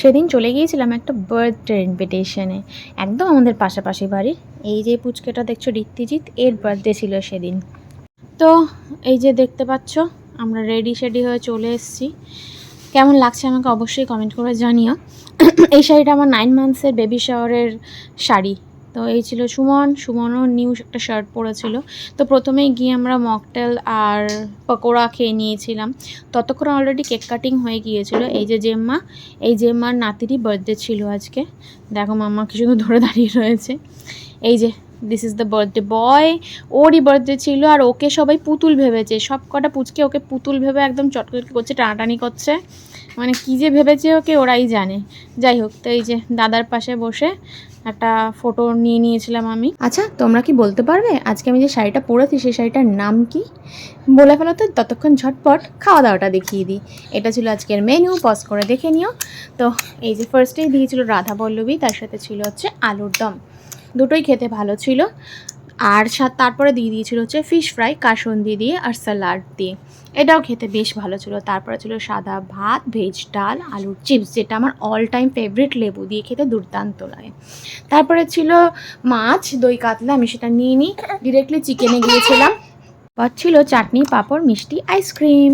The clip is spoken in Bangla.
সেদিন চলে গিয়েছিলাম একটা বার্থডে ইনভিটেশনে একদম আমাদের পাশাপাশি বাড়ি এই যে পুচকেটা দেখছ, ঋত্বিজিৎ, এর বার্থডে ছিল সেদিন। তো এই যে দেখতে পাচ্ছ, আমরা রেডি শেডি হয়ে চলে এসেছি। কেমন লাগছে আমাকে অবশ্যই কমেন্ট করে জানিও। এই শাড়িটা আমার নাইন মান্থসের বেবি শাওয়ারের শাড়ি। তো এই ছিল সুমন। সুমনও নিউ একটা শার্ট পরেছিল। তো প্রথমেই গিয়ে আমরা মকটেল আর পকোড়া খেয়ে নিয়েছিলাম। ততক্ষণ অলরেডি কেক কাটিং হয়ে গিয়েছিল। এই যে জেম্মা, এই জেম্মার নাতিরই বার্থডে ছিল আজকে। দেখো মাম্মা কিছু ধরে দাঁড়িয়ে রয়েছে। এই যে this is the birthday boy ওরই বার্থডে ছিল আর ওকে সবাই পুতুল ভেবেছে। সব কটা পুচকে ওকে পুতুল ভেবে একদম চটকটকি করছে, টানাটানি করছে। মানে কী যে ভেবেছে ওকে ওরাই জানে। যাই হোক, তো এই যে দাদার পাশে বসে একটা ফটো নিয়ে নিয়েছিলাম আমি। আচ্ছা তোমরা কি বলতে পারবে? আজকে আমি যে শাড়িটা পরেছি, সেই শাড়িটার নাম কি? বলে ফেলো তো, ততক্ষণ ঝটপট খাওয়া দাওয়াটা দেখিয়ে দিই। এটা ছিল আজকের মেনু পজ করে দেখে নিও। তো এই যে ফার্স্টেই দিয়েছিল রাধা পল্লবী তার সাথে ছিল হচ্ছে আলুর দম। দুটোই খেতে ভালো ছিল। আর তারপরে দিয়ে দিয়েছিল হচ্ছে ফিশ ফ্রাই কাসন্দি দিয়ে আর স্যালাড দিয়ে। এটাও খেতে বেশ ভালো ছিল। তারপরে ছিল সাদা ভাত ভেজ ডাল, আলুর চিপস যেটা আমার অল টাইম ফেভারিট লেবু দিয়ে খেতে দুর্দান্ত লাগে। তারপরে ছিল মাছ, দই কাতলা, আমি সেটা নিয়ে নিই। ডিরেক্টলি চিকেনে গিয়েছিলাম। ছিল চাটনি, পাঁপড়, মিষ্টি আইসক্রিম